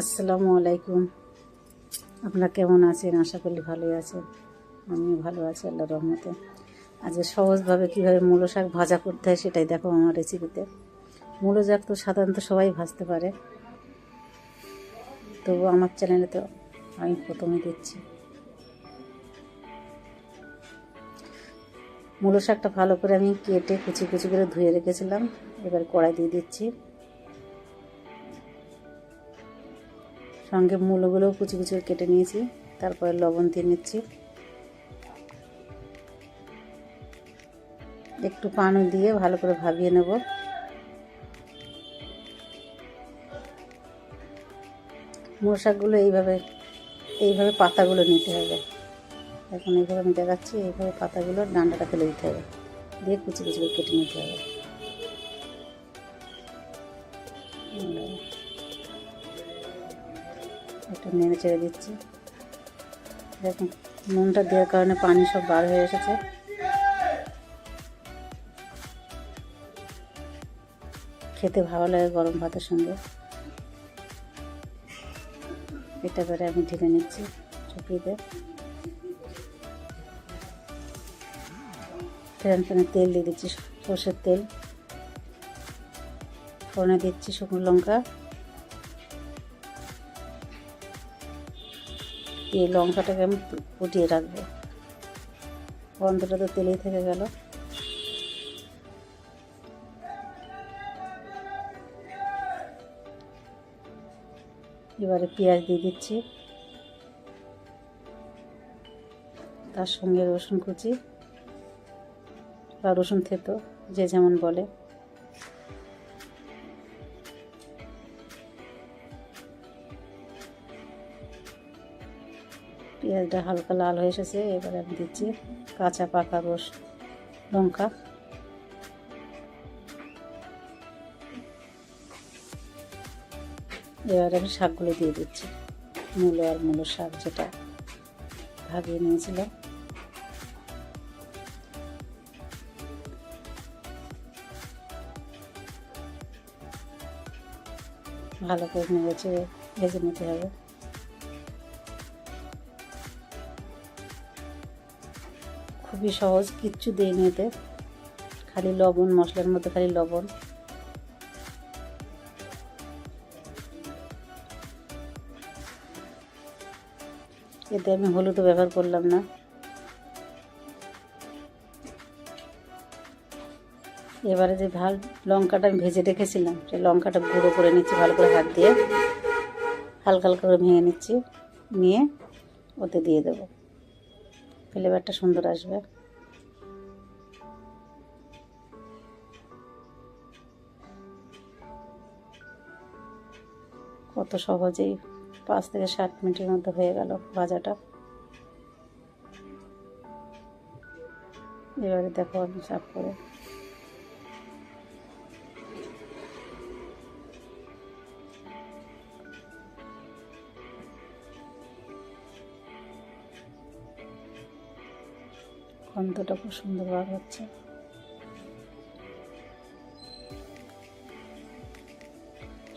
আসসালামু আলাইকুম। আপনারা কেমন আছেন? আশা করি ভালোই আছেন। আমিও ভালো আছি আল্লাহ রহমতে। আজকে সহজভাবে কীভাবে মূলো শাক ভাজা করতে হয় সেটাই দেখো আমার রেসিপিতে মূলো শাক তো সাধারণত সবাই ভাজতে পারে। তবু আমার চ্যানেলে তো আমি প্রথমে দিচ্ছি। মূলো শাকটা ভালো করে আমি কেটে কুচি কুচি করে ধুয়ে রেখেছিলাম। এবার কড়াই দিয়ে দিচ্ছি। সঙ্গে মূলগুলোও কুচি কুচি কেটে নিয়েছি। তারপরে লবণ দিয়ে নিচ্ছি। একটু পানি দিয়ে ভালো করে ভাবিয়ে নেব। মূল শাকগুলো এইভাবে এইভাবে পাতাগুলো নিতে হবে। এখন এইভাবে আমি দেখাচ্ছি, এইভাবে পাতাগুলো ডান্ডাটা ফেলে দিতে হবে। দিয়ে কুচি কুচি কেটে নিতে হবে। একটু নেড়ে চেড়ে দিচ্ছি। দেখুন, নুনটা দেওয়ার কারণে পানি সব বার হয়ে এসেছে। খেতে ভালো লাগে গরম ভাতের সঙ্গে। এটা করে আমি ঢেলে নিচ্ছি চুপিতে। ফ্যান ফ্যানে তেল দিয়ে দিচ্ছি সর্ষের তেল। ফোড়নে দিচ্ছি শুকনো লঙ্কা। এই লঙ্কাটাকে আমি ফুটিয়ে রাখব। গন্ধটা তো তেলেই থেকে গেল। এবারে পেঁয়াজ দিয়ে দিচ্ছি। তার সঙ্গে রসুন কুচি বা রসুন থেতো, যে যেমন বলে। পেঁয়াজটা হালকা লাল হয়ে এসেছে, এবারে আমি দিচ্ছি কাঁচা পাকা রস, লঙ্কা। এবারে আমি শাকগুলো দিয়ে দিচ্ছি, মূলো আর মূলো শাক যেটা ভাবিয়ে নিয়েছিলাম। ভালো করে নেড়েছে ভেজে নিতে হবে। খুবই সহজ, কিচ্ছু দিই নি এতে। খালি লবণ, মশলার মধ্যে খালি লবণ। এতে আমি হলুদও ব্যবহার করলাম না। এবারে যে ভালো লঙ্কাটা আমি ভেজে রেখেছিলাম, সেই লঙ্কাটা গুঁড়ো করে নিচ্ছি, ভালো করে হাত দিয়ে। হালকা হালকা করে ভেঙে নিচ্ছি, নিয়ে ওতে দিয়ে দেবো। ফ্লেভারটা সুন্দর আসবে। কত সহজেই পাঁচ থেকে সাত মিনিটের মধ্যে হয়ে গেল ভাজাটা। এবারে দেখো আমি সাফ করে গন্ধটা খুব সুন্দরভাবে হচ্ছে।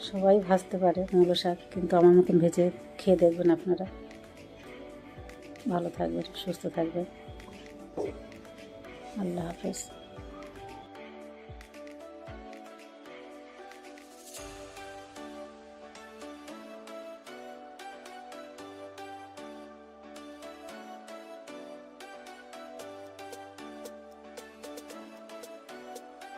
সবাই ভাজতে পারে মূলো শাক, কিন্তু আমার মতন ভেজে খেয়ে দেখবেন আপনারা। ভালো থাকবেন, সুস্থ থাকবেন। আল্লাহ হাফেজ।